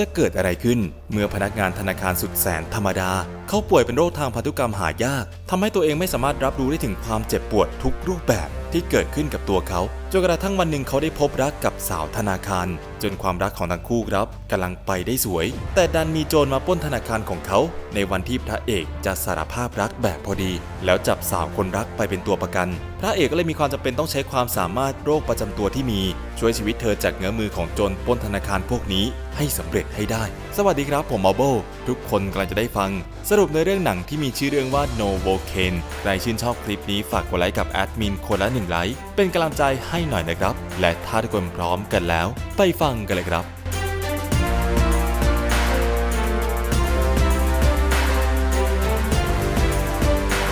จะเกิดอะไรขึ้น เมื่อพนักงานธนาคารสุดแสนธรรมดา เขาป่วยเป็นโรคทางพันธุกรรมหายากทำให้ตัวเองไม่สามารถรับรู้ได้ถึงความเจ็บปวดทุกรูปแบบที่เกิดขึ้นกับตัวเขา จนกระทั่งวันหนึ่งเขาได้พบรักกับสาวธนาคาร จนความรักของทั้งคู่ครับกำลังไปได้สวย แต่ดันมีโจรมาป้นธนาคารของเขา ในวันที่พระเอกจะสารภาพรักแบบพอดี แล้วจับสาวคนรักไปเป็นตัวประกัน พระเอกก็เลยมีความจำเป็นต้องใช้ความสามารถโรคประจำตัวที่มี ช่วยชีวิตเธอจากเงื้อมือของโจรป้นธนาคารพวกนี้ให้สำเร็จให้ได้ สวัสดีครับผมมอโบทุกคนกำลังจะได้ฟัง สรุปในเรื่องหนังที่มีชื่อเรื่องว่า No v o c a n ใครชื่นชอบคลิปนี้ฝากกดไลค์กับแอดมินคนละหนึ่งไลค์ เป็นกำลังใจให้หน่อยนะครับ และถ้าทุกคนพร้อมกันแล้ว ไปฟังกันเลยครับ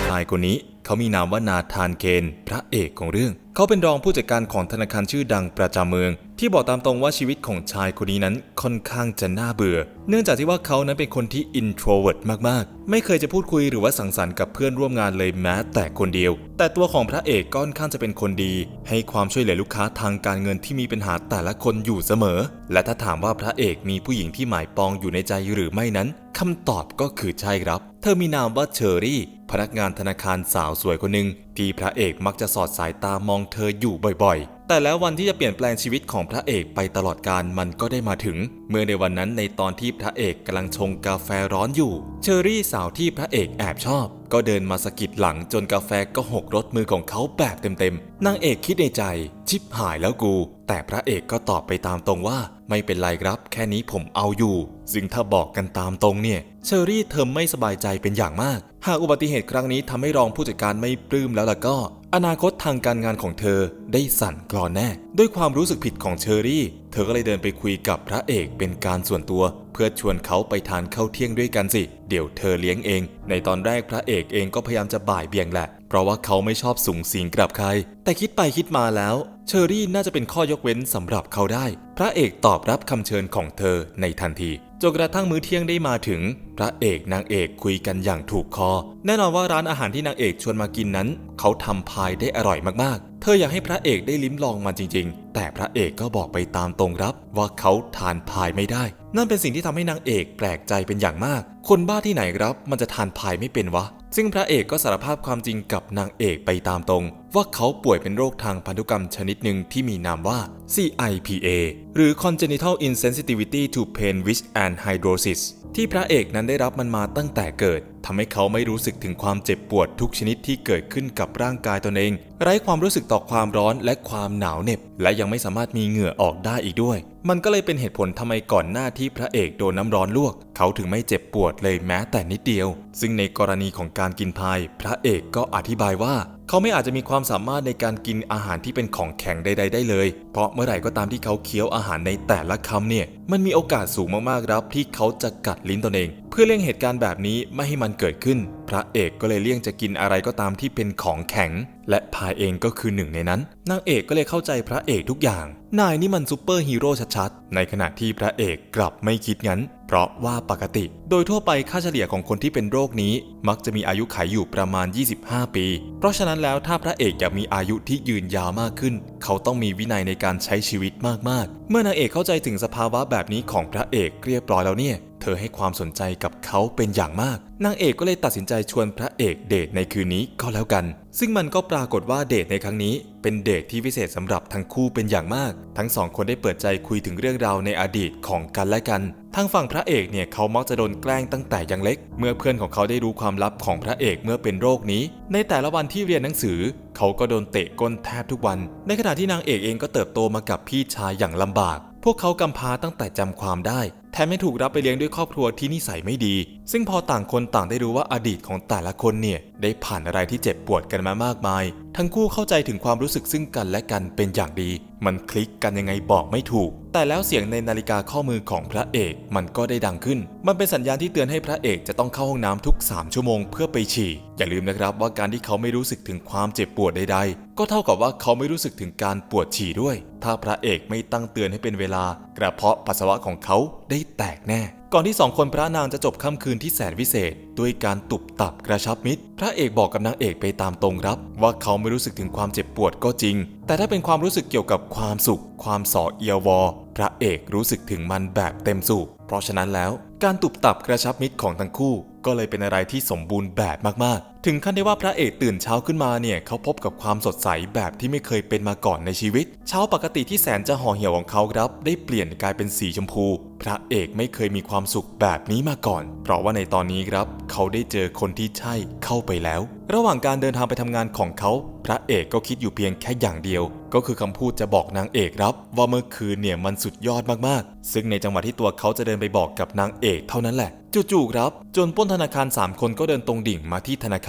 ชายคนนี้ เขามีนามว่านาธานเคนพระเอกของเรื่อง เขาเป็นรองผู้จัดการของธนาคารชื่อดังประจำเมือง ที่บอกตามตรงว่าชีวิตของชายคนนี้นั้นค่อนข้างจะน่าเบื่อ เนื่องจากที่ว่าเขานั้นเป็นคนที่ introvert มากๆ ไม่เคยจะพูดคุยหรือว่าสังสรรค์กับเพื่อนร่วมงานเลยแม้แต่คนเดียว แต่ตัวของพระเอกก็ค่อนข้างจะเป็นคนดี ให้ความช่วยเหลือลูกค้าทางการเงินที่มีปัญหาแต่ละคนอยู่เสมอ และถ้าถามว่าพระเอกมีผู้หญิงที่หมายปองอยู่ในใจหรือไม่นั้นคำตอบก็คือใช่ครับ เธอมีนามว่าเชอรี่ พนักงานธนาคารสาวสวยคนหนึ่งที่พระเอกมักจะสอดสายตามองเธออยู่บ่อยๆ แต่แล้ววันที่จะเปลี่ยนแปลงชีวิตของพระเอกไปตลอดการมันก็ได้มาถึง เมื่อในวันนั้นในตอนที่พระเอกกำลังชงกาแฟร้อนอยู่ เชอรี่สาวที่พระเอกแอบชอบ ก็เดินมาสะกิดหลังจนกาแฟก็หกรถมือของเขาแบบเต็มๆนางเอกคิดในใจ ชิบหายแล้วกู แต่พระเอกก็ตอบไปตามตรงว่า ไม่เป็นไรครับ แค่นี้ผมเอาอยู่ ซึ่งถ้าบอกกันตามตรงเนี่ยเชอรี่เธอไม่สบายใจเป็นอย่างมาก หากอุบัติเหตุครั้งนี้ทำให้รองผู้จัดการไม่ปลื้มแล้วล่ะก็ อนาคตทางการงานของเธอได้สั่นคลอนแน่ ด้วยความรู้สึกผิดของเชอรี่ เธอก็เลยเดินไปคุยกับพระเอกเป็นการส่วนตัว เพื่อชวนเขาไปทานข้าวเที่ยงด้วยกันสิ เดี๋ยวเธอเลี้ยงเอง ในตอนแรกพระเอกเองก็พยายามจะบ่ายเบี่ยงแหละ เพราะว่าเขาไม่ชอบสูงสิงกับใคร แต่คิดไปคิดมาแล้ว เชอรี่น่าจะเป็นข้อยกเว้นสำหรับเขาได้ พระเอกตอบรับคำเชิญของเธอในทันทีจนกระทั่งมื้อเที่ยงได้มาถึง พระเอกนางเอกคุยกันอย่างถูกคอ แน่นอนว่าร้านอาหารที่นางเอกชวนมากินนั้น เขาทำพายได้อร่อยมากๆ เธออยากให้พระเอกได้ลิ้มลองมันจริง ๆ แต่พระเอกก็บอกไปตามตรงรับ ว่าเขาทานพายไม่ได้ นั่นเป็นสิ่งที่ทำให้นางเอกแปลกใจเป็นอย่างมาก คนบ้าที่ไหนครับ มันจะทานพายไม่เป็นวะ ซึ่งพระเอกก็สารภาพความจริงกับนางเอกไปตามตรง ว่าเขาป่วยเป็นโรคทางพันธุกรรมชนิดหนึ่งที่มีนามว่า CIPA หรือ Congenital Insensitivity to Pain with Anhydrosis ที่พระเอกนั้นได้รับมันมาตั้งแต่เกิดทำให้เขาไม่รู้สึกถึงความเจ็บปวดทุกชนิดที่เกิดขึ้นกับร่างกายตนเอง ไร้ความรู้สึกต่อความร้อนและความหนาวเหน็บ และยังไม่สามารถมีเหงื่อออกได้อีกด้วย มันก็เลยเป็นเหตุผลทำไมก่อนหน้าที่พระเอกโดนน้ำร้อนลวก เขาถึงไม่เจ็บปวดเลยแม้แต่นิดเดียว ซึ่งในกรณีของการกินพาย พระเอกก็อธิบายว่า เขาไม่อาจจะมีความสามารถในการกินอาหารที่เป็นของแข็งใด ๆ ได้เลย เพราะเมื่อไหร่ก็ตามที่เขาเคี้ยวอาหารในแต่ละคำเนี่ย มันมีโอกาสสูงมากๆครับที่เขาจะกัดลิ้นตนเอง เพื่อเลี่ยงเหตุการณ์แบบนี้ไม่ให้มันเกิดขึ้น พระเอกก็เลยเลี่ยงจะกินอะไรก็ตามที่เป็นของแข็ง และพายเองก็คือหนึ่งในนั้น นางเอกก็เลยเข้าใจพระเอกทุกอย่าง นายนี่มันซูเปอร์ฮีโร่ชัดๆ ในขณะที่พระเอกกลับไม่คิดงั้น เพราะว่าปกติ โดยทั่วไปค่าเฉลี่ยของคนที่เป็นโรคนี้ มักจะมีอายุขัยอยู่ประมาณ 25 ปี เพราะฉะนั้นแล้วถ้าพระเอกอยากมีอายุที่ยืนยาวมากขึ้น เขาต้องมีวินัยในการใช้ชีวิตมากๆ เมื่อนางเอกเข้าใจถึงสภาวะแบบนี้ของพระเอกเรียบร้อยแล้วเนี่ย เธอให้ความสนใจกับเขาเป็นอย่างมาก นางเอกก็เลยตัดสินใจชวนพระเอกเดทในคืนนี้ก็แล้วกัน ซึ่งมันก็ปรากฏว่าเดทในครั้งนี้ เป็นเดทที่พิเศษสำหรับทั้งคู่เป็นอย่างมาก ทั้งสองคนได้เปิดใจคุยถึงเรื่องราวในอดีตของกันและกัน ทางฝั่งพระเอกเนี่ยเขามักจะโดนแกล้งตั้งแต่ยังเล็ก เมื่อเพื่อนของเขาได้รู้ความลับของพระเอกเมื่อเป็นโรคนี้ ในแต่ละวันที่เรียนหนังสือ เขาก็โดนเตะก้นแทบทุกวัน ในขณะที่นางเอกเองก็เติบโตมากับพี่ชายอย่างลำบาก พวกเขากำพร้าตั้งแต่จำความได้ แถมไม่ถูกรับไปเลี้ยงด้วยครอบครัวที่นิสัยไม่ดี ซึ่งพอต่างคนต่างได้รู้ว่าอดีตของแต่ละคนเนี่ย ได้ผ่านอะไรที่เจ็บปวดกันมามากมาย ทั้งคู่เข้าใจถึงความรู้สึกซึ่งกันและกันเป็นอย่างดี มันคลิกกันยังไงบอกไม่ถูก แต่แล้วเสียงในนาฬิกาข้อมือของพระเอก มันก็ได้ดังขึ้น มันเป็นสัญญาณที่เตือนให้พระเอกจะต้องเข้าห้องน้ำทุก 3 ชั่วโมงเพื่อไปฉี่ อย่าลืมนะครับว่าการที่เขาไม่รู้สึกถึงความเจ็บปวดใดๆ ก็เท่ากับว่าเขาไม่รู้สึกถึงการปวดฉี่ด้วย ถ้าพระเอกไม่ตั้งเตือนให้เป็นเวลา กระเพาะปัสสาวะของเขาได้แตกแน่ ก่อนที่สองคนพระนางจะจบค่ำคืนที่แสนวิเศษ ด้วยการตุบตับกระชับมิตร พระเอกบอกกับนางเอกไปตามตรงรับ ว่าเขาไม่รู้สึกถึงความเจ็บปวดก็จริง แต่ถ้าเป็นความรู้สึกเกี่ยวกับความสุข ความสอเอียววอ พระเอกรู้สึกถึงมันแบบเต็มสูบเพราะฉะนั้นแล้ว การตุบตับกระชับมิตรของทั้งคู่ ก็เลยเป็นอะไรที่สมบูรณ์แบบมากๆ ถึงขั้นที่ว่าพระเอกตื่นเช้าขึ้นมาเนี่ยเขาพบกับความสดใสแบบที่ไม่เคยเป็นมาก่อนในชีวิต เช้าปกติที่แสนจะห่อเหี่ยวของเขาครับ ได้เปลี่ยนกลายเป็นสีชมพู พระเอกไม่เคยมีความสุขแบบนี้มาก่อน เพราะว่าในตอนนี้ครับ เขาได้เจอคนที่ใช่เข้าไปแล้ว ระหว่างการเดินทางไปทำงานของเขา พระเอกก็คิดอยู่เพียงแค่อย่างเดียว ก็คือคำพูดจะบอกนางเอกครับ ว่าเมื่อคืนเนี่ยมันสุดยอดมากๆ ซึ่งในจังหวะที่ตัวเขาจะเดินไปบอกกับนางเอกเท่านั้นแหละ จู่ๆครับ จนป้นธนาคาร 3 คนก็เดินตรงดิ่งมาที่ธนาคาร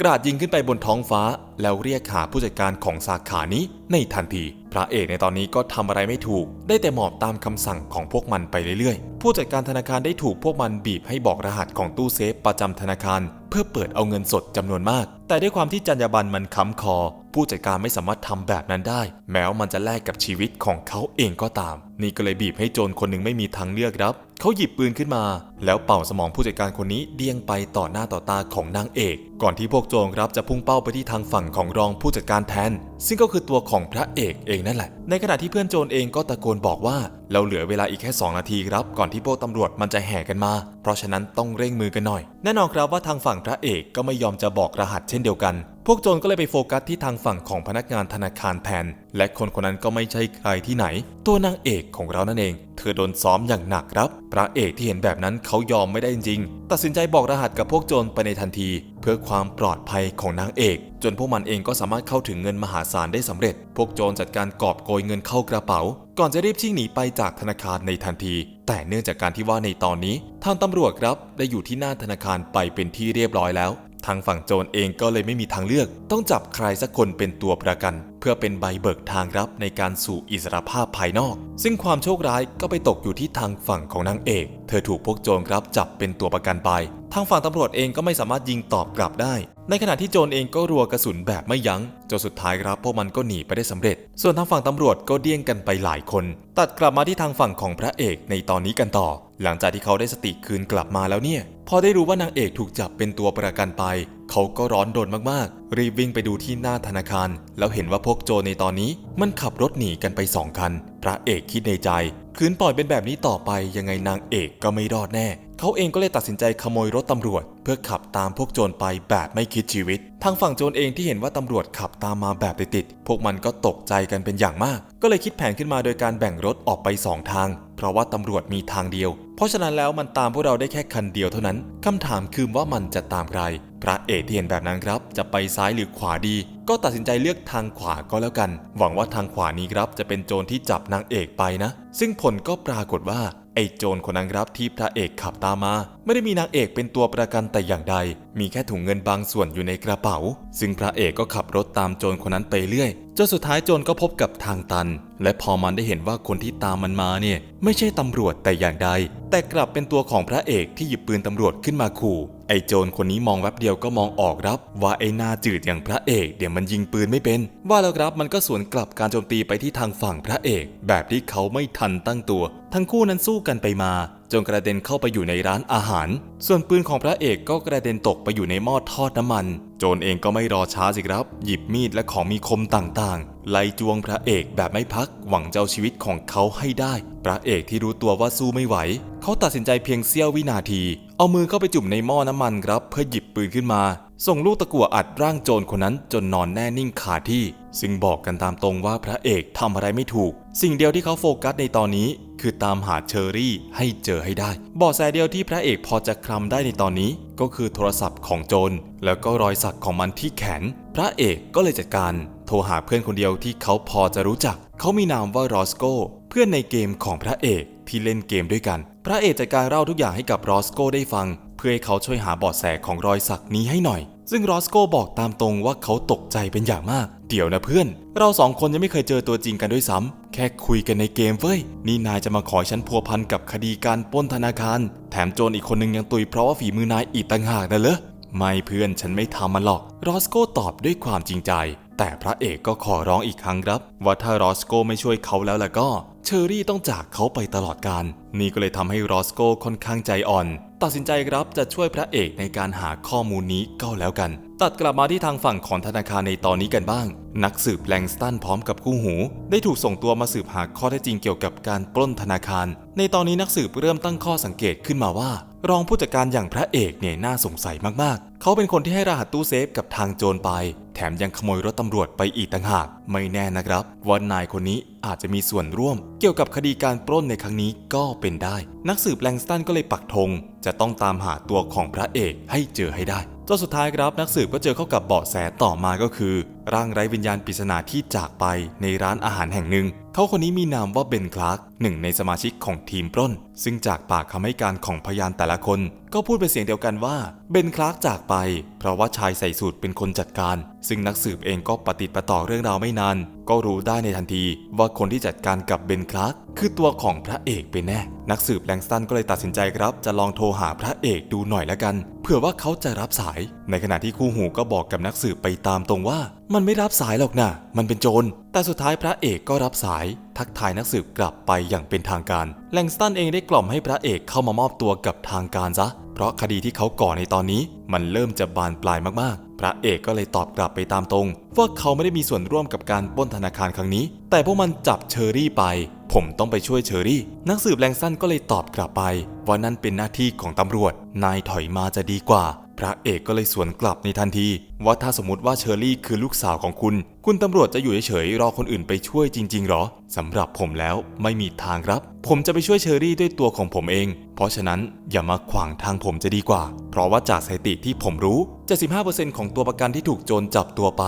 กราดยิงขึ้นไปบนท้องฟ้า แล้วเรียกหาผู้จัดการของสาขานี้ในทันที พระเอกในตอนนี้ก็ทำอะไรไม่ถูก ได้แต่หมอบตามคำสั่งของพวกมันไปเรื่อยๆ ผู้จัดการธนาคารได้ถูกพวกมันบีบให้บอกรหัสของตู้เซฟประจำธนาคาร เพื่อเปิดเอาเงินสดจำนวนมาก แต่ด้วยความที่จรรยาบรรณมันค้ำคอ ผู้จัดการไม่สามารถทำแบบนั้นได้ แม้ว่ามันจะแลกกับชีวิตของเขาเองก็ตาม นี่ก็เลยบีบให้โจรคนหนึ่งไม่มีทางเลือกครับ เขาหยิบปืนขึ้นมา แล้วเป่าสมองผู้จัดการคนนี้เดียงไปต่อหน้าต่อตาของนางเอก ก่อนที่พวกโจรครับจะพุ่งเป้าไปที่ทางฝั่งของรองผู้จัดการแทน ซึ่งก็คือตัวของพระเอกเองนั่นแหละ ในขณะที่เพื่อนโจรเองก็ตะโกนบอกว่า เราเหลือเวลาอีกแค่ 2 นาทีครับ ก่อนที่พวกตำรวจมันจะแห่กันมา เพราะฉะนั้นต้องเร่งมือกันหน่อย แน่นอนครับว่าทางฝั่งพระเอกก็ไม่ยอมจะบอกรหัสเช่นเดียวกันพวกโจรก็เลยไปโฟกัสที่ทางฝั่งของพนักงานธนาคารแทน และคนคนนั้นก็ไม่ใช่ใครที่ไหน ตัวนางเอกของเรานั่นเอง เธอโดนซ้อมอย่างหนักครับ พระเอกที่เห็นแบบนั้นเขายอมไม่ได้จริงๆตัดสินใจบอกรหัสกับพวกโจรไปในทันที เพื่อความปลอดภัยของนางเอก จนพวกมันเองก็สามารถเข้าถึงเงินมหาศาลได้สำเร็จ พวกโจรจัดการกอบโกยเงินเข้ากระเป๋า ก่อนจะรีบชิ่งหนีไปจากธนาคารในทันที แต่เนื่องจากการที่ว่าในตอนนี้ ทางตำรวจครับได้อยู่ที่หน้าธนาคารไปเป็นที่เรียบร้อยแล้ว ทางฝั่งโจรเองก็เลยไม่มีทางเลือก ต้องจับใครสักคนเป็นตัวประกันเพื่อเป็นใบเบิกทางรับในการสู่อิสรภาพภายนอก ซึ่งความโชคร้ายก็ไปตกอยู่ที่ทางฝั่งของนางเอก เธอถูกพวกโจรครับจับเป็นตัวประกันไป ทางฝั่งตำรวจเองก็ไม่สามารถยิงตอบกลับได้ ในขณะที่โจรเองก็รัวกระสุนแบบไม่ยัง้งจนสุดท้ายครับพวกมันก็หนีไปได้สำเร็จ ส่วนทางฝั่งตำรวจก็เดี้ยงกันไปหลายคน ตัดกลับมาที่ทางฝั่งของพระเอกในตอนนี้กันต่อ หลังจากที่เขาได้สติคืนกลับมาแล้วเนี่ย พอได้รู้ว่านางเอกถูกจับเป็นตัวประกันไป เขาก็ร้อนรนมากๆ รีบวิ่งไปดูที่หน้าธนาคาร แล้วเห็นว่าพวกโจรในตอนนี้มันขับรถหนีกันไปสองคัน พระเอกคิดในใจคืนปล่อยเป็นแบบนี้ต่อไปยังไงนางเอกก็ไม่รอดแน่ เขาเองก็เลยตัดสินใจขโมยรถตำรวจ เพื่อขับตามพวกโจรไปแบบไม่คิดชีวิต ทางฝั่งโจรเองที่เห็นว่าตำรวจขับตามมาแบบติดๆพวกมันก็ตกใจกันเป็นอย่างมาก ก็เลยคิดแผนขึ้นมาโดยการแบ่งรถออกไปสองทาง เพราะว่าตำรวจมีทางเดียว เพราะฉะนั้นแล้วมันตามพวกเราได้แค่คันเดียวเท่านั้นคำถามคือว่ามันจะตามใคร พระเอกที่เห็นแบบนั้นครับ จะไปซ้ายหรือขวาดี ก็ตัดสินใจเลือกทางขวาก็แล้วกัน หวังว่าทางขวานี้ครับจะเป็นโจรที่จับนางเอกไปนะ ซึ่งผลก็ปรากฏว่าไอ้โจรคนนั้นครับที่พระเอกขับตามมา ไม่ได้มีนางเอกเป็นตัวประกันแต่อย่างใด มีแค่ถุงเงินบางส่วนอยู่ในกระเป๋า ซึ่งพระเอกก็ขับรถตามโจรคนนั้นไปเรื่อยจนสุดท้ายโจรก็พบกับทางตัน และพอมันได้เห็นว่าคนที่ตามมันมาเนี่ย ไม่ใช่ตำรวจแต่อย่างใด แต่กลับเป็นตัวของพระเอกที่หยิบปืนตำรวจขึ้นมาขู่ ไอ้โจรคนนี้มองแวบเดียวก็มองออกรับ ว่าไอ้หน้าจืดอย่างพระเอกเดี๋ยวมันยิงปืนไม่เป็น ว่าแล้วครับมันก็สวนกลับการโจมตีไปที่ทางฝั่งพระเอก แบบที่เขาไม่ทันตั้งตัว ทั้งคู่นั้นสู้กันไปมาจนกระเด็นเข้าไปอยู่ในร้านอาหาร ส่วนปืนของพระเอกก็กระเด็นตกไปอยู่ในหม้อทอดน้ำมัน โจรเองก็ไม่รอช้าสิครับ หยิบมีดและของมีคมต่างๆ ไล่จวงพระเอกแบบไม่พัก หวังจะเอาชีวิตของเขาให้ได้ พระเอกที่รู้ตัวว่าสู้ไม่ไหว เขาตัดสินใจเพียงเสี้ยววินาที เอามือเข้าไปจุ่มในหม้อน้ำมันครับ เพื่อหยิบปืนขึ้นมา ส่งลูกตะกั่วอัดร่างโจรคนนั้นจนนอนแน่นิ่งคาที่ ซึ่งบอกกันตามตรงว่าพระเอกทำอะไรไม่ถูก สิ่งเดียวที่เขาโฟกัสในตอนนี้ คือตามหาเชอรี่ให้เจอให้ได้เบาะแสเดียวที่พระเอกพอจะคลำได้ในตอนนี้ ก็คือโทรศัพท์ของโจรแล้วก็รอยสักของมันที่แขน พระเอกก็เลยจัดการโทรหาเพื่อนคนเดียวที่เขาพอจะรู้จัก เขามีนามว่ารอสโกเพื่อนในเกมของพระเอก ที่เล่นเกมด้วยกัน พระเอกจัดการเล่าทุกอย่างให้กับรอสโกได้ฟัง เพื่อให้เขาช่วยหาเบาะแสของรอยสักนี้ให้หน่อย ซึ่งรอสโกบอกตามตรงว่าเขาตกใจเป็นอย่างมาก เดี๋ยวนะเพื่อน เราสองคนยังไม่เคยเจอตัวจริงกันด้วยซ้ำแค่คุยกันในเกมเว้ย นี่นายจะมาขอฉันพัวพันกับคดีการปล้นธนาคาร แถมโจรอีกคนนึงยังตุยเพราะว่าฝีมือนายอีกต่างหากนะเหรอไม่เพื่อนฉันไม่ทำมันหรอก รอสโกตอบด้วยความจริงใจ แต่พระเอกก็ขอร้องอีกครั้งครับ ว่าถ้ารอสโกไม่ช่วยเขาแล้วล่ะก็ เชอรี่ต้องจากเขาไปตลอดกาลนี่ก็เลยทำให้รอสโกค่อนข้างใจอ่อน ตัดสินใจครับจะช่วยพระเอกในการหาข้อมูลนี้ก็แล้วกัน ตัดกลับมาที่ทางฝั่งของธนาคารในตอนนี้กันบ้าง นักสืบแลงสตันพร้อมกับคู่หู ได้ถูกส่งตัวมาสืบหาข้อเท็จจริงเกี่ยวกับการปล้นธนาคาร ในตอนนี้นักสืบเริ่มตั้งข้อสังเกตขึ้นมาว่า รองผู้จัดการอย่างพระเอกเนี่ยน่าสงสัยมากๆ เขาเป็นคนที่ให้รหัสตู้เซฟกับทางโจรไป ถมยังขโมยรถตำรวจไปอีกต่างหาก ไม่แน่นะครับว่านายคนนี้อาจจะมีส่วนร่วม เกี่ยวกับคดีการปล้นในครั้งนี้ก็เป็นได้ นักสืบแลงสตันก็เลยปักธงจะต้องตามหาตัวของพระเอกให้เจอให้ได้จนสุดท้ายครับนักสืบก็เจอเข้ากับเบาะแสต่อมาก็คือร่างไร้วิญญาณปริศนาที่จากไปในร้านอาหารแห่งหนึ่ง เขาคนนี้มีนามว่าเบนคลาร์กหนึ่งในสมาชิกของทีมปล้น ซึ่งจากปากคำให้การของพยานแต่ละคน ก็พูดเป็นเสียงเดียวกันว่าเบนคลาร์กจากไป เพราะว่าชายใส่สูตรเป็นคนจัดการ ซึ่งนักสืบเองก็ปฏิดประต่อเรื่องราวไม่นาน ก็รู้ได้ในทันทีว่าคนที่จัดการกับเบนคลาร์กคือตัวของพระเอกเป็นแน่ นักสืบแลงสตันก็เลยตัดสินใจครับ จะลองโทรหาพระเอกดูหน่อยละกัน เผื่อว่าเขาจะรับสาย ในขณะที่คู่หูก็บอกกับนักสืบไปตามตรงว่า มันไม่รับสายหรอกนะ มันเป็นโจร แต่สุดท้ายพระเอกก็รับสาย ทักทายนักสืบกลับไปอย่างเป็นทางการ แลงสตันเองได้กล่อมให้พระเอกเข้ามามอบตัวกับทางการซะ เพราะคดีที่เขาก่อในตอนนี้ มันเริ่มจะบานปลายมากๆ พระเอกก็เลยตอบกลับไปตามตรง ว่าเขาไม่ได้มีส่วนร่วมกับการปล้นธนาคารครั้งนี้ แต่พวกมันจับเชอรี่ไป ผมต้องไปช่วยเชอรี่ นักสืบแลงสันก็เลยตอบกลับไปว่านั่นเป็นหน้าที่ของตำรวจ นายถอยมาจะดีกว่า พระเอกก็เลยสวนกลับในทันที ว่าถ้าสมมติว่าเชอรี่คือลูกสาวของคุณ คุณตำรวจจะอยู่เฉยๆรอคนอื่นไปช่วยจริงๆหรอสำหรับผมแล้วไม่มีทางครับ ผมจะไปช่วยเชอรี่ด้วยตัวของผมเอง เพราะฉะนั้นอย่ามาขวางทางผมจะดีกว่า เพราะว่าจากสถิติที่ผมรู้ 75%ของตัวประกันที่ถูกโจรจับตัวไป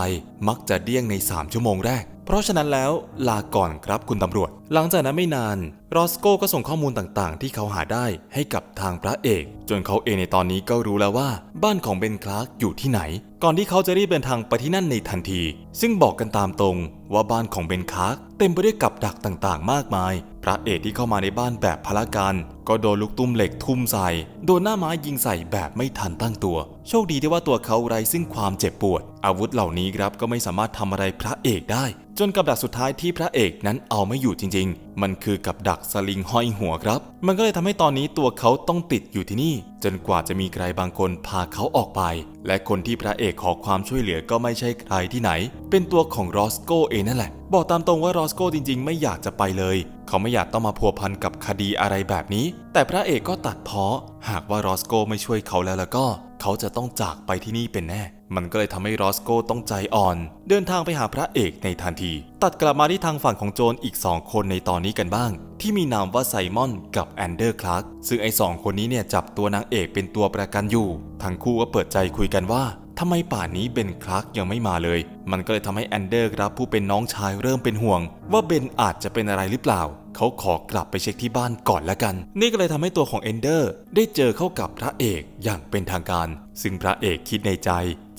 มักจะเดี้ยงใน 3 ชั่วโมงแรก เพราะฉะนั้นแล้วลาก่อนครับคุณตำรวจ หลังจากนั้นไม่นานรอสโก้ก็ส่งข้อมูลต่างๆ ที่เขาหาได้ให้กับทางพระเอก จนเขาเองในตอนนี้ก็รู้แล้วว่า บ้านของเบนคลาร์กอยู่ที่ไหน ก่อนที่เขาจะรีบเดินทางไปที่นั่นในทันที ซึ่งบอกกันตามตรงว่าบ้านของเบนคลาร์กเต็มไปด้วยกับดักต่างๆ มากมาย พระเอกที่เข้ามาในบ้านแบบพละการก็โดนลูกตุ้มเหล็กทุ่มใส่ โดนหน้าไม้ยิงใส่แบบไม่ทันตั้งตัว โชคดีที่ว่าตัวเขาไร้ซึ่งความเจ็บปวด อาวุธเหล่านี้ครับก็ไม่สามารถทำอะไรพระเอกได้ จนกับดักสุดท้ายที่พระเอกนั้นเอาไม่อยู่จริงๆมันคือกับดักสลิงห้อยหัวครับ มันก็เลยทำให้ตอนนี้ตัวเขาต้องติดอยู่ที่นี่ จนกว่าจะมีใครบางคนพาเขาออกไป และคนที่พระเอกขอความช่วยเหลือก็ไม่ใช่ใครที่ไหน เป็นตัวของรอสโกเองนั่นแหละ บอกตามตรงว่ารอสโกจริง ๆ ไม่อยากจะไปเลย เขาไม่อยากต้องมาพัวพันกับคดีอะไรแบบนี้ แต่พระเอกก็ตัดเพ้อหากว่ารอสโกไม่ช่วยเขาแล้วแล้วก็ เขาจะต้องจากไปที่นี่เป็นแน่ มันก็เลยทำให้รอสโกต้องใจอ่อน เดินทางไปหาพระเอกในทันที ตัดกลับมาที่ทางฝั่งของโจรอีก 2 คนในตอนนี้กันบ้าง ที่มีนามว่าไซมอนกับแอนเดอร์คลาร์กซึ่งไอ้สองคนนี้เนี่ยจับตัวนางเอกเป็นตัวประกันอยู่ ทั้งคู่ก็เปิดใจคุยกันว่า ทำไมป่านนี้เบนคลาร์กยังไม่มาเลย มันก็เลยทำให้แอนเดอร์ครับผู้เป็นน้องชายเริ่มเป็นห่วง ว่าเบนอาจจะเป็นอะไรหรือเปล่า เขาขอกลับไปเช็คที่บ้านก่อนละกัน นี่ก็เลยทำให้ตัวของเอนเดอร์ได้เจอเข้ากับพระเอกอย่างเป็นทางการ ซึ่งพระเอกคิดในใจ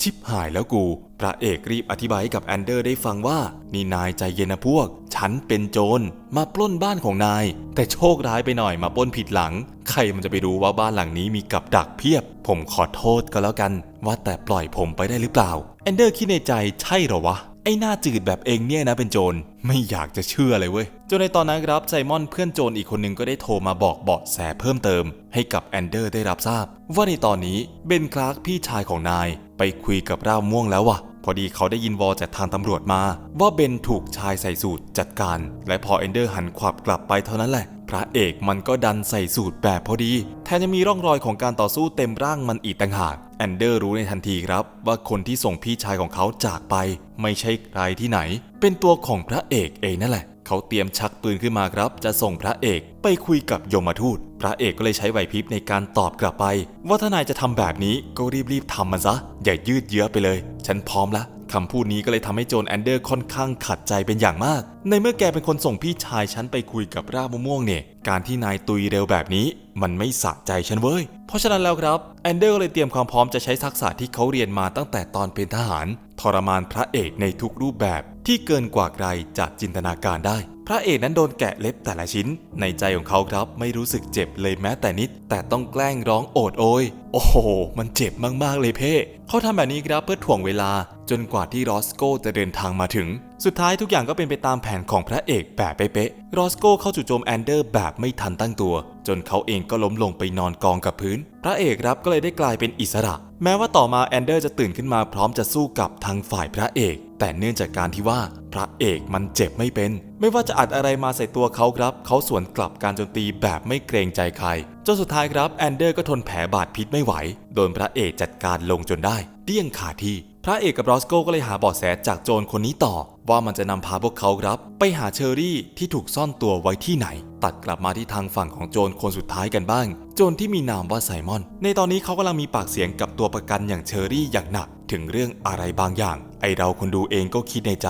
ชิบหายแล้วกู พระเอกรีบอธิบายให้กับแอนเดอร์ได้ฟังว่า นี่นายใจเย็นนะพวก ฉันเป็นโจร มาปล้นบ้านของนาย แต่โชคร้ายไปหน่อยมาปล้นผิดหลัง ใครมันจะไปรู้ว่าบ้านหลังนี้มีกับดักเพียบ ผมขอโทษก็แล้วกัน ว่าแต่ปล่อยผมไปได้หรือเปล่าแอนเดอร์คิดในใจใช่หรอวะไอ้หน้าจืดแบบเองเนี่ยนะเป็นโจรไม่อยากจะเชื่อเลยเว้ยจนในตอนนั้นครับไซมอนเพื่อนโจรอีกคนหนึ่งก็ได้โทรมาบอกเบาะแสเพิ่มเติม ให้กับแอนเดอร์ได้รับทราบ ว่าในตอนนี้เบนคลาร์กพี่ชายของนาย ไปคุยกับร่าม่วงแล้วว่ะ พอดีเขาได้ยินวอลจากทางตำรวจมา ว่าเบนถูกชายใส่สูตรจัดการ และพอเอนเดอร์หันขวับกลับไปเท่านั้นแหละ พระเอกมันก็ดันใส่สูตรแบบพอดี แถมยังมีร่องรอยของการต่อสู้เต็มร่างมันอีกต่างหากแอนเดอร์รู้ในทันทีครับ ว่าคนที่ส่งพี่ชายของเขาจากไป ไม่ใช่ใครที่ไหน เป็นตัวของพระเอกเองนั่นแหละ เขาเตรียมชักปืนขึ้นมาครับ จะส่งพระเอกไปคุยกับยมทูต พระเอกก็เลยใช้ไหวพริบในการตอบกลับไป ว่าถ้านายจะทำแบบนี้ก็รีบๆทำมันซะ อย่ายืดเยื้อไปเลย ฉันพร้อมละคำพูดนี้ก็เลยทำให้โจนแอนเดอร์ค่อนข้างขัดใจเป็นอย่างมาก ในเมื่อแกเป็นคนส่งพี่ชายฉันไปคุยกับร่ามะม่วงเนี่ย การที่นายตุยเร็วแบบนี้มันไม่สะใจฉันเว้ย เพราะฉะนั้นแล้วครับแอนเดอร์ก็เลยเตรียมความพร้อมจะใช้ทักษะที่เขาเรียนมาตั้งแต่ตอนเป็นทหาร ทรมานพระเอกในทุกรูปแบบ ที่เกินกว่าใครจะจินตนาการได้ พระเอกนั้นโดนแกะเล็บแต่ละชิ้น ในใจของเขาครับไม่รู้สึกเจ็บเลยแม้แต่นิด แต่ต้องแกล้งร้องโอดโอย โอ้โห มันเจ็บมากๆเลยเพ่เขาทำแบบนี้ครับเพื่อถ่วงเวลา จนกว่าที่รอสโกจะเดินทางมาถึง สุดท้ายทุกอย่างก็เป็นไปตามแผนของพระเอกแบบเป๊ะๆรอสโกเข้าจู่โจมแอนเดอร์แบบไม่ทันตั้งตัว จนเขาเองก็ล้มลงไปนอนกองกับพื้น พระเอกรับก็เลยได้กลายเป็นอิสระ แม้ว่าต่อมาแอนเดอร์จะตื่นขึ้นมาพร้อมจะสู้กับทางฝ่ายพระเอก แต่เนื่องจากการที่ว่าพระเอกมันเจ็บไม่เป็น ไม่ว่าจะอัดอะไรมาใส่ตัวเขาครับ เขาสวนกลับการโจมตีแบบไม่เกรงใจใครจนสุดท้ายครับแอนเดอร์ก็ทนแผลบาดพิษไม่ไหว โดนพระเอกจัดการลงจนได้เดี้ยงขาที่ พระเอกกับรอสโก้ก็เลยหาเบาะแสจากโจรคนนี้ต่อ ว่ามันจะนำพาพวกเขาครับ ไปหาเชอรี่ที่ถูกซ่อนตัวไว้ที่ไหน ตัดกลับมาที่ทางฝั่งของโจรคนสุดท้ายกันบ้าง โจรที่มีนามว่าไซมอน ในตอนนี้เขากำลังมีปากเสียงกับตัวประกันอย่างเชอรี่อย่างหนัก ถึงเรื่องอะไรบางอย่าง ไอเราคนดูเองก็คิดในใจ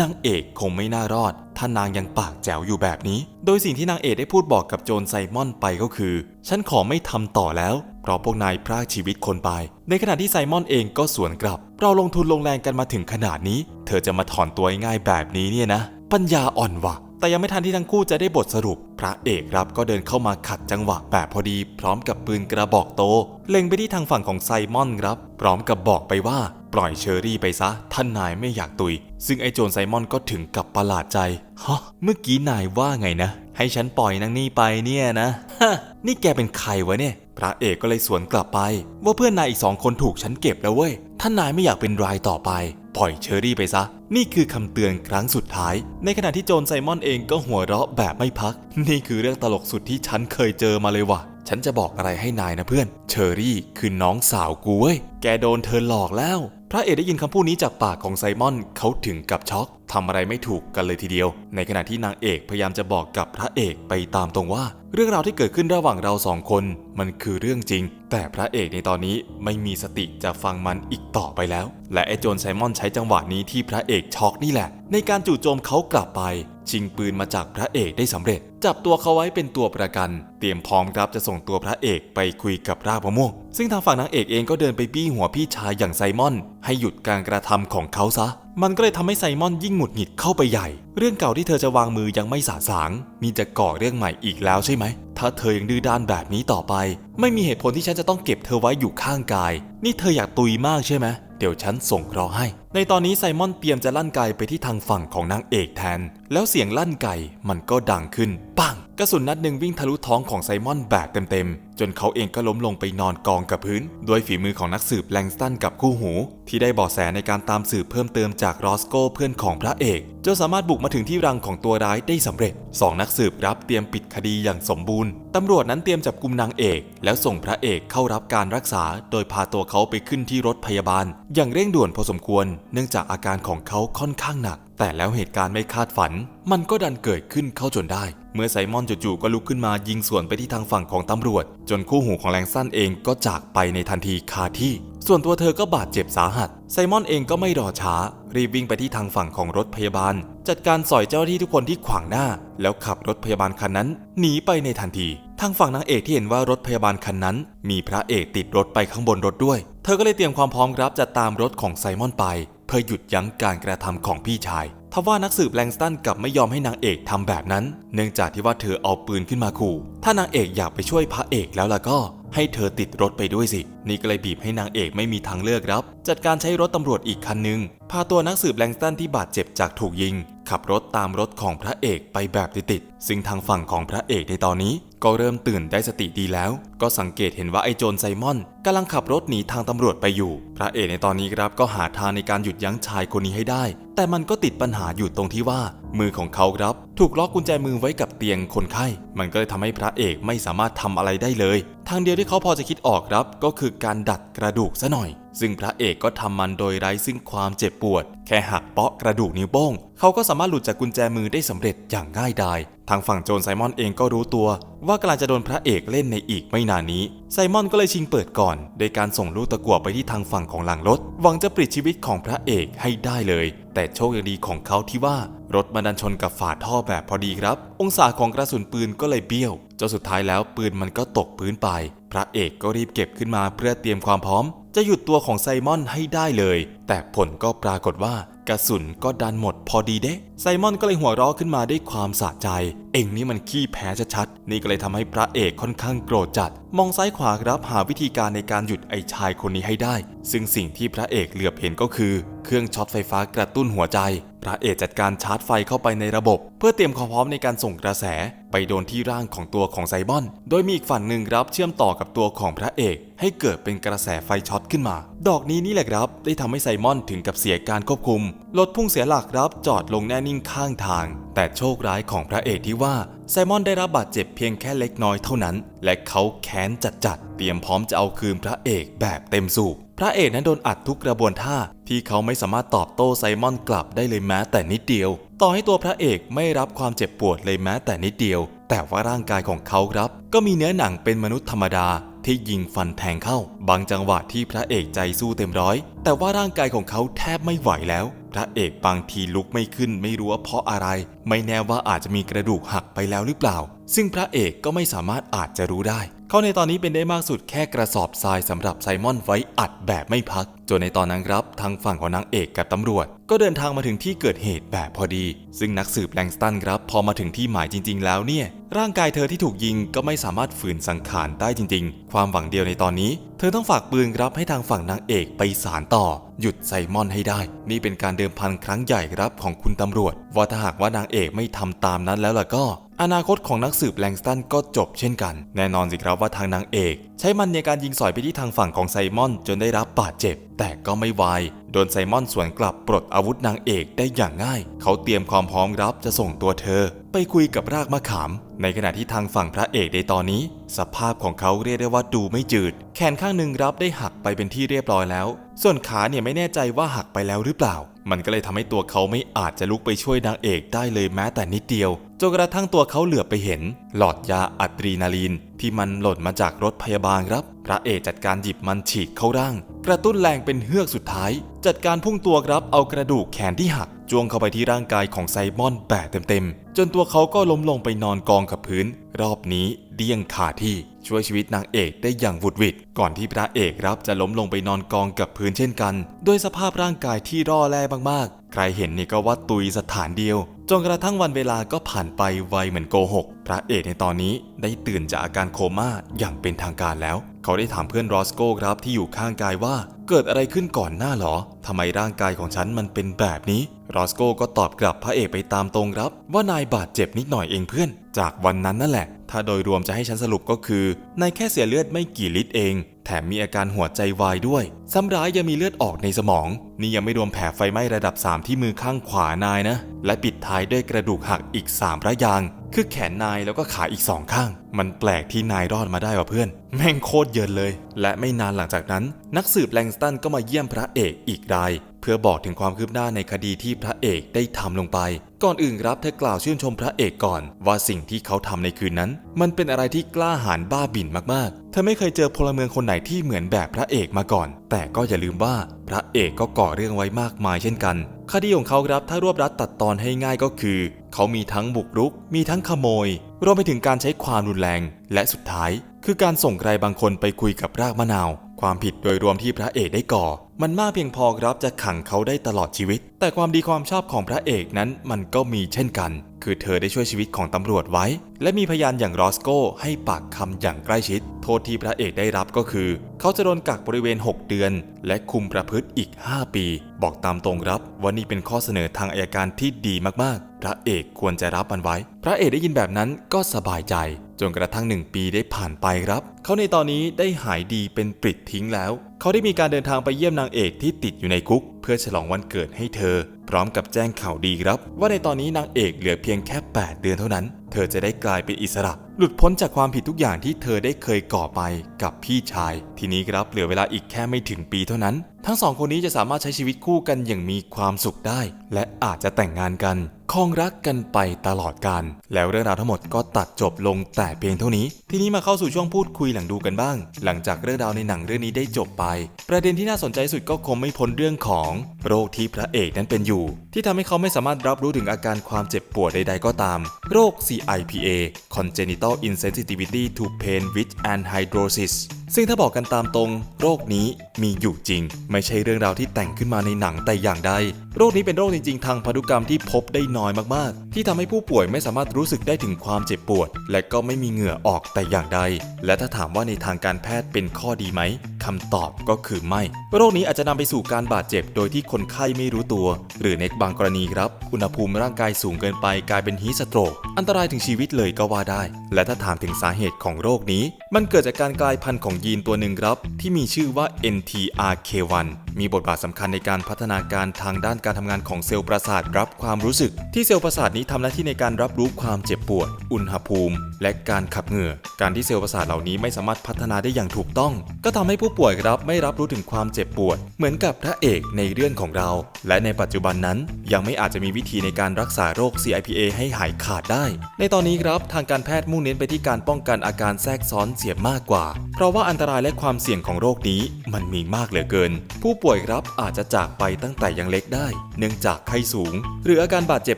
นางเอกคงไม่น่ารอด ถ้านางยังปากแจ๋วอยู่แบบนี้ โดยสิ่งที่นางเอกได้พูดบอกกับโจรไซมอนไปก็คือ ฉันขอไม่ทำต่อแล้ว เพราะพวกนายพรากชีวิตคนไป ในขณะที่ไซมอนเองก็สวนกลับ เราลงทุนลงแรงกันมาถึงขนาดนี้ เธอจะมาถอนตัวง่ายแบบนี้เนี่ยนะ ปัญญาอ่อนวะ แต่ยังไม่ทันที่ทั้งคู่จะได้บทสรุป พระเอกครับก็เดินเข้ามาขัดจังหวะแบบพอดี พร้อมกับปืนกระบอกโต เล็งไปที่ทางฝั่งของไซมอนครับ พร้อมกับบอกไปว่า ปล่อยเชอรี่ไปซะ ท่านนายไม่อยากตุย ซึ่งไอโจรไซมอนก็ถึงกับประหลาดใจฮะเมื่อกี้นายว่าไงนะ ให้ฉันปล่อยนางนี่ไปเนี่ยนะฮะนี่แกเป็นใครวะเนี่ย พระเอกก็เลยสวนกลับไป ว่าเพื่อนนายอีกสองคนถูกฉันเก็บแล้วเว้ยท่านนายไม่อยากเป็นรายต่อไป ปล่อยเชอรี่ไปซะ นี่คือคำเตือนครั้งสุดท้าย ในขณะที่โจนไซมอนเองก็หัวเราะแบบไม่พัก นี่คือเรื่องตลกสุดที่ฉันเคยเจอมาเลยว่ะ ฉันจะบอกอะไรให้นายนะเพื่อน เชอรี่คือน้องสาวกูเว้ย แกโดนเธอหลอกแล้ว พระเอกได้ยินคำพูดนี้จากปากของไซมอนเขาถึงกับช็อกทำอะไรไม่ถูกกันเลยทีเดียว ในขณะที่นางเอกพยายามจะบอกกับพระเอกไปตามตรงว่า เรื่องราวที่เกิดขึ้นระหว่างเราสองคน มันคือเรื่องจริง แต่พระเอกในตอนนี้ไม่มีสติจะฟังมันอีกต่อไปแล้ว และไอ้โจรไซมอนใช้จังหวะนี้ที่พระเอกช็อกนี่แหละ ในการจู่โจมเขากลับไป ชิงปืนมาจากพระเอกได้สำเร็จ จับตัวเขาไว้เป็นตัวประกัน เตรียมพร้อมครับจะส่งตัวพระเอกไปคุยกับรากมะม่วง ซึ่งทางฝั่งนางเอกเองก็เดินไปบี้หัวพี่ชายอย่างไซมอน ให้หยุดการกระทำของเขาซะ มันก็เลยทำให้ไซมอนยิ่งหงุดหงิดเข้าไปใหญ่ เรื่องเก่าที่เธอจะวางมือยังไม่สาสางนี่จะก่อเรื่องใหม่อีกแล้วใช่ไหม ถ้าเธอยังดื้อด้านแบบนี้ต่อไป ไม่มีเหตุผลที่ฉันจะต้องเก็บเธอไว้อยู่ข้างกาย นี่เธออยากตุยมากใช่ไหมเดี๋ยวฉันส่งคราะห์ให้ ในตอนนี้ไซมอนเตรียมจะลั่นไกไปที่ทางฝั่งของนางเอกแทน แล้วเสียงลั่นไกมันก็ดังขึ้นปังกระสุนนัดหนึ่งวิ่งทะลุท้องของไซมอนแบบเต็มๆ จนเขาเองก็ล้มลงไปนอนกองกับพื้น ด้วยฝีมือของนักสืบแลงสตันกับคู่หู ที่ได้เบาะแสในการตามสืบเพิ่มเติมจากรอสโกเพื่อนของพระเอกจนสามารถบุกมาถึงที่รังของตัวร้ายได้สำเร็จสองนักสืบรับเตรียมปิดคดีอย่างสมบูรณ์ตำรวจนั้นเตรียมจับกุมนางเอก แล้วส่งพระเอกเข้ารับการรักษา โดยพาตัวเขาไปขึ้นที่รถพยาบาล อย่างเร่งด่วนพอสมควร เนื่องจากอาการของเขาค่อนข้างหนัก แต่แล้วเหตุการณ์ไม่คาดฝัน มันก็ดันเกิดขึ้นเข้าจนได้ เมื่อไซมอนจู่ๆก็ลุกขึ้นมายิงสวนไปที่ทางฝั่งของตำรวจ จนคู่หูของแรงสั้นเองก็จากไปในทันทีคาที่ ส่วนตัวเธอก็บาดเจ็บสาหัส ไซมอนเองก็ไม่รอช้า รีบวิ่งไปที่ทางฝั่งของรถพยาบาล จัดการสอยเจ้าหน้าที่ทุกคนที่ขวางหน้า แล้วขับรถพยาบาลคันนั้นหนีไปในทันที ทางฝั่งนางเอกที่เห็นว่ารถพยาบาลคันนั้น มีพระเอกติดรถไปข้างบนรถด้วย เธอก็เลยเตรียมความพร้อมครับจะตามรถของไซมอนไปเพื่อหยุดยั้งการกระทำของพี่ชายทว่านักสืบแลงสตันกลับไม่ยอมให้นางเอกทำแบบนั้น เนื่องจากที่ว่าเธอเอาปืนขึ้นมาขู่ ถ้านางเอกอยากไปช่วยพระเอกแล้วล่ะก็ให้เธอติดรถไปด้วยสิ นี่ก็เลยบีบให้นางเอกไม่มีทางเลือกครับ จัดการใช้รถตำรวจอีกคันหนึ่งพาตัวนักสืบแลงสตันที่บาดเจ็บจากถูกยิง ขับรถตามรถของพระเอกไปแบบติดๆซึ่งทางฝั่งของพระเอกในตอนนี้ ก็เริ่มตื่นได้สติดีแล้ว ก็สังเกตเห็นว่าไอ้โจรไซมอนกำลังขับรถหนีทางตำรวจไปอยู่ พระเอกในตอนนี้ครับก็หาทางในการหยุดยั้งชายคนนี้ให้ได้ แต่มันก็ติดปัญหาอยู่ตรงที่ว่า มือของเขาครับ ถูกล็อกกุญแจมือไว้กับเตียงคนไข้ มันก็เลยทำให้พระเอกไม่สามารถทำอะไรได้เลย ทางเดียวที่เขาพอจะคิดออกครับ ก็คือการดัดกระดูกซะหน่อย ซึ่งพระเอกก็ทำมันโดยไร้ซึ่งความเจ็บปวด แค่หักเปาะกระดูกนิ้วโป้ง เขาก็สามารถหลุดจากกุญแจมือได้สำเร็จอย่างง่ายดายทางฝั่งโจรไซมอนเองก็รู้ตัว ว่ากำลังจะโดนพระเอกเล่นในอีกไม่นานนี้ ไซมอนก็เลยชิงเปิดก่อน โดยการส่งลูกตะกั่วไปที่ทางฝั่งของหลังรถ หวังจะปลิดชีวิตของพระเอกให้ได้เลย แต่โชคดีของเขาที่ว่ารถมาดันชนกับฝาท่อแบบพอดีครับ องศาของกระสุนปืนก็เลยเบี้ยวจนสุดท้ายแล้วปืนมันก็ตกพื้นไป พระเอกก็รีบเก็บขึ้นมาเพื่อเตรียมความพร้อม จะหยุดตัวของไซมอนให้ได้เลย แต่ผลก็ปรากฏว่า กระสุนก็ดันหมดพอดีเด้ไซมอนก็เลยหัวเราะขึ้นมาด้วยความสะใจ เองนี่มันขี้แพ้ชัดๆ นี่ก็เลยทำให้พระเอกค่อนข้างโกรธจัด มองซ้ายขวาครับหาวิธีการในการหยุดไอ้ชายคนนี้ให้ได้ ซึ่งสิ่งที่พระเอกเหลือบเห็นก็คือ เครื่องช็อตไฟฟ้ากระตุ้นหัวใจ พระเอกจัดการชาร์จไฟเข้าไปในระบบ เพื่อเตรียมความพร้อมในการส่งกระแส ไปโดนที่ร่างของตัวของไซมอน โดยมีอีกฝั่งหนึ่งรับเชื่อมต่อกับตัวของพระเอก ให้เกิดเป็นกระแสไฟช็อตขึ้นมา ดอกนี้นี่แหละครับ ได้ทำให้ไซมอนถึงกับเสียการควบคุมรถพุ่งเสียหลักรับจอดลงแน่นิ่งข้างทาง แต่โชคร้ายของพระเอกที่ว่าไซมอนได้รับบาดเจ็บเพียงแค่เล็กน้อยเท่านั้น และเขาแค้นจัดๆเตรียมพร้อมจะเอาคืนพระเอกแบบเต็มสูบ พระเอกนั้นโดนอัดทุกกระบวนท่าที่เขาไม่สามารถตอบโต้ไซมอนกลับได้เลยแม้แต่นิดเดียว ต่อให้ตัวพระเอกไม่รับความเจ็บปวดเลยแม้แต่นิดเดียว แต่ว่าร่างกายของเขาครับ ก็มีเนื้อหนังเป็นมนุษย์ธรรมดาที่ยิงฟันแทงเข้า บางจังหวะที่พระเอกใจสู้เต็มร้อย แต่ว่าร่างกายของเขาแทบไม่ไหวแล้ว พระเอกบางทีลุกไม่ขึ้นไม่รู้ว่าเพราะอะไร ไม่แน่ว่าอาจจะมีกระดูกหักไปแล้วหรือเปล่า ซึ่งพระเอกก็ไม่สามารถอาจจะรู้ได้เขาในตอนนี้เป็นได้มากสุดแค่กระสอบทรายสำหรับไซมอนไว้อัดแบบไม่พัก จนในตอนนั้นครับ ทางฝั่งของนางเอกกับตำรวจ ก็เดินทางมาถึงที่เกิดเหตุแบบพอดี ซึ่งนักสืบแลงสตันครับ พอมาถึงที่หมายจริง ๆ แล้วเนี่ย ร่างกายเธอที่ถูกยิงก็ไม่สามารถฝืนสังขารได้จริง ๆ ความหวังเดียวในตอนนี้ เธอต้องฝากปืนครับให้ทางฝั่งนางเอกไปสารต่อ หยุดไซมอนให้ได้ นี่เป็นการเดิมพันครั้งใหญ่ครับของคุณตำรวจ ว่าถ้าหากว่านางเอกไม่ทำตามนั้นแล้วล่ะก็ อนาคตของนักสืบแลงสตันก็จบเช่นกัน แน่นอนสิครับว่าทางนางเอก ใช้มันในการยิงสอยไปที่ทางฝั่งของไซมอนจนได้รับบาดเจ็บ แต่ก็ไม่วายโดนไซมอนสวนกลับปลดอาวุธนางเอกได้อย่างง่าย เขาเตรียมความพร้อมรับจะส่งตัวเธอ ไปคุยกับรากมะขาม ในขณะที่ทางฝั่งพระเอกในตอนนี้ สภาพของเขาเรียกได้ว่าดูไม่จืด แขนข้างหนึ่งรับได้หักไปเป็นที่เรียบร้อยแล้ว ส่วนขาเนี่ยไม่แน่ใจว่าหักไปแล้วหรือเปล่า มันก็เลยทำให้ตัวเขาไม่อาจจะลุกไปช่วยนางเอกได้เลยแม้แต่นิดเดียวจนกระทั่งตัวเขาเหลือบไปเห็น หลอดยาอะดรีนาลีน ที่มันหล่นมาจากรถพยาบาลครับ พระเอกจัดการหยิบมันฉีดเข้าร่าง กระตุ้นแรงเป็นเฮือกสุดท้าย จัดการพุ่งตัวครับเอากระดูกแขนที่หัก จ้วงเข้าไปที่ร่างกายของไซมอนแบบเต็มๆ จนตัวเขาก็ล้มลงไปนอนกองกับพื้น รอบนี้เดี้ยงขาที่ช่วยชีวิตนางเอกได้อย่างวุดวิดก่อนที่พระเอกรับจะล้มลงไปนอนกองกับพื้นเช่นกันด้วยสภาพร่างกายที่ร่อแร่มากๆ ใครเห็นนี่ก็ว่าตุยสถานเดียวจนกระทั่งวันเวลาก็ผ่านไปไวเหมือนโกหก พระเอกในตอนนี้ได้ตื่นจากอาการโคม่าอย่างเป็นทางการแล้ว เขาได้ถามเพื่อนรอสโก้ครับที่อยู่ข้างกายว่า เกิดอะไรขึ้นก่อนหน้าหรอทำไมร่างกายของฉันมันเป็นแบบนี้ รอสโก้ก็ตอบกลับพระเอกไปตามตรงครับ ว่านายบาดเจ็บนิดหน่อยเองเพื่อน จากวันนั้นนั่นแหละ ถ้าโดยรวมจะให้ฉันสรุปก็คือนายแค่เสียเลือดไม่กี่ลิตรเอง แถมมีอาการหัวใจวายด้วยซ้ำร้ายยังมีเลือดออกในสมอง นี่ยังไม่รวมแผลไฟไหม้ระดับ 3 ที่มือข้างขวานายนะ และปิดท้ายด้วยกระดูกหักอีก3ระยางคือแขนนายแล้วก็ขาอีกสองข้าง มันแปลกที่นายรอดมาได้ว่ะเพื่อน แม่งโคตรเยินเลย และไม่นานหลังจากนั้น นักสืบแลงสตันก็มาเยี่ยมพระเอกอีกราย เพื่อบอกถึงความคืบหน้าในคดีที่พระเอกได้ทำลงไป ก่อนอื่นครับเธอกล่าวชื่นชมพระเอกก่อน ว่าสิ่งที่เขาทำในคืนนั้น มันเป็นอะไรที่กล้าหาญบ้าบิ่นมากๆ เธอไม่เคยเจอพลเมืองคนไหนที่เหมือนแบบพระเอกมาก่อน แต่ก็อย่าลืมว่าพระเอกก็ก่อเรื่องไว้มากมายเช่นกันคดีของเขาครับถ้ารวบรัดตัดตอนให้ง่ายก็คือ เขามีทั้งบุกรุก มีทั้งขโมย รวมไปถึงการใช้ความรุนแรง และสุดท้าย คือการส่งใครบางคนไปคุยกับรากมะนาว ความผิดโดยรวมที่พระเอกได้ก่อ มันมากเพียงพอครับจะขังเขาได้ตลอดชีวิต แต่ความดีความชอบของพระเอกนั้นมันก็มีเช่นกัน คือเธอได้ช่วยชีวิตของตำรวจไว้ และมีพยานอย่างรอสโก้ให้ปากคำอย่างใกล้ชิด โทษที่พระเอกได้รับก็คือ เขาจะโดนกักบริเวณ 6 เดือน และคุมประพฤติอีก 5 ปี บอกตามตรงรับว่านี่เป็นข้อเสนอทางอายการที่ดีมากๆ พระเอกควรจะรับมันไว้ พระเอกได้ยินแบบนั้นก็สบายใจ จนกระทั่งหนึ่งปีได้ผ่านไปครับ เขาในตอนนี้ได้หายดีเป็นปลิดทิ้งแล้ว เขาได้มีการเดินทางไปเยี่ยมนางเอกที่ติดอยู่ในคุก เพื่อฉลองวันเกิดให้เธอ พร้อมกับแจ้งข่าวดีครับ ว่าในตอนนี้นางเอกเหลือเพียงแค่ 8 เดือนเท่านั้น เธอจะได้กลายเป็นอิสระ หลุดพ้นจากความผิดทุกอย่างที่เธอได้เคยก่อไปกับพี่ชาย ทีนี้ครับเหลือเวลาอีกแค่ไม่ถึงปีเท่านั้น ทั้งสองคนนี้จะสามารถใช้ชีวิตคู่กันอย่างมีความสุขได้ และอาจจะแต่งงานกันคองรักกันไปตลอดกาลแล้วเรื่องราวทั้งหมดก็ตัดจบลงแต่เพียงเท่านี้ ทีนี้มาเข้าสู่ช่วงพูดคุยหลังดูกันบ้าง หลังจากเรื่องราวในหนังเรื่องนี้ได้จบไป ประเด็นที่น่าสนใจสุดก็คงไม่พ้นเรื่องของโรคที่พระเอกนั้นเป็นอยู่ ที่ทำให้เขาไม่สามารถรับรู้ถึงอาการความเจ็บปวดใดๆก็ตาม โรค CIPA Congenital Insensitivity to Pain with Anhydrosis ซึ่งถ้าบอกกันตามตรง โรคนี้มีอยู่จริงไม่ใช่เรื่องราวที่แต่งขึ้นมาในหนังแต่อย่างใด โรคนี้เป็นโรคจริงๆ ทางพันธุกรรมที่พบได้น้อยมากๆ ที่ทำให้ผู้ป่วยไม่สามารถรู้สึกได้ถึงความเจ็บปวด และก็ไม่มีเหงื่อออกแต่อย่างใด และถ้าถามว่าในทางการแพทย์เป็นข้อดีไหมคคำตอบก็คือไม่ โรคนี้อาจจะนำไปสู่การบาดเจ็บโดยที่คนไข้ไม่รู้ตัว หรือในบางกรณีครับ อุณหภูมิร่างกายสูงเกินไปกลายเป็นฮีสโตรก อันตรายถึงชีวิตเลยก็ว่าได้ และถ้าถามถึงสาเหตุของโรคนี้ มันเกิดจากการกลายพันธุ์ของยีนตัวหนึ่งครับ ที่มีชื่อว่า NTRK1 on มีบทบาทสำคัญในการพัฒนาการทางด้านการทำงานของเซลล์ประสาทรับความรู้สึก ที่เซลล์ประสาทนี้ทำหน้าที่ในการรับรู้ความเจ็บปวด อุณหภูมิ และการขับเหงื่อ การที่เซลล์ประสาทเหล่านี้ไม่สามารถพัฒนาได้อย่างถูกต้อง ก็ทำให้ผู้ป่วยครับไม่รับรู้ถึงความเจ็บปวด เหมือนกับพระเอกในเรื่องของเรา และในปัจจุบันนั้น ยังไม่อาจจะมีวิธีในการรักษาโรค CIPA ให้หายขาดได้ ในตอนนี้ครับทางการแพทย์มุ่งเน้นไปที่การป้องกันอาการแทรกซ้อนเสียมากกว่า เพราะว่าอันตรายและความเสี่ยงของโรคนี้มันมีมากเหลือเกิน ผู้ป่วยครับอาจจะจากไปตั้งแต่ยังเล็กได้ เนื่องจากไข้สูง หรืออาการบาดเจ็บ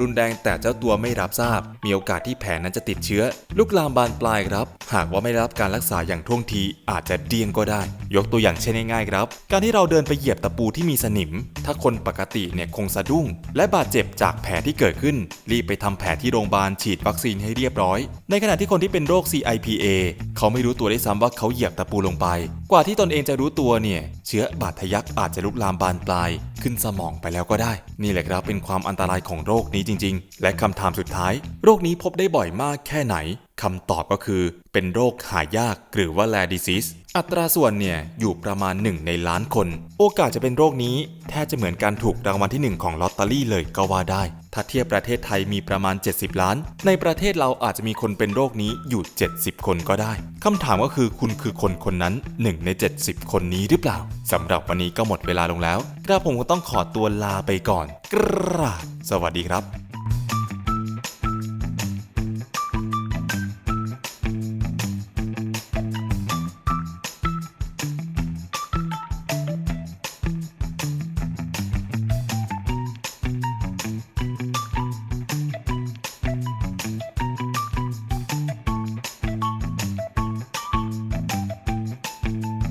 รุนแรงแต่เจ้าตัวไม่รับทราบ มีโอกาสที่แผลนั้นจะติดเชื้อลุกลามบานปลายครับ หากว่าไม่รับการรักษาอย่างท่วงทีอาจจะเดียงก็ได้ ยกตัวอย่างเช่นง่ายๆครับ การที่เราเดินไปเหยียบตะปูที่มีสนิม ถ้าคนปกติเนี่ยคงสะดุ้ง และบาดเจ็บจากแผลที่เกิดขึ้น รีบไปทำแผลที่โรงพยาบาลฉีดวัคซีนให้เรียบร้อย ในขณะที่คนที่เป็นโรค CIPA เขาไม่รู้ตัวได้ซ้ำว่าเขาเหยียบตะปูลงไป กว่าที่ตนเองจะรู้ตัวเนี่ย เชื้อบาดทะยักอาจจะลุกลามบานปลาย ขึ้นสมองไปแล้วก็ได้ นี่แหละครับเป็นความอันตรายของโรคนี้จริง ๆ และคำถามสุดท้าย โรคนี้พบได้บ่อยมากแค่ไหน คำตอบก็คือเป็นโรคหายากหรือว่า rare disease อัตราส่วนเนี่ยอยู่ประมาณ 1 ในล้านคน โอกาสจะเป็นโรคนี้แทบจะเหมือนการถูกรางวัลที่ 1 ของลอตเตอรี่เลยก็ว่าได้ ถ้าเทียบประเทศไทยมีประมาณ 70 ล้าน ในประเทศเราอาจจะมีคนเป็นโรคนี้อยู่ 70 คนก็ได้คำถามก็คือคุณคือคนคนนั้น 1 ใน 70 คนนี้หรือเปล่าสำหรับวันนี้ก็หมดเวลาลงแล้วกระผมก็ต้องขอตัวลาไปก่อนกราบสวัสดีครับ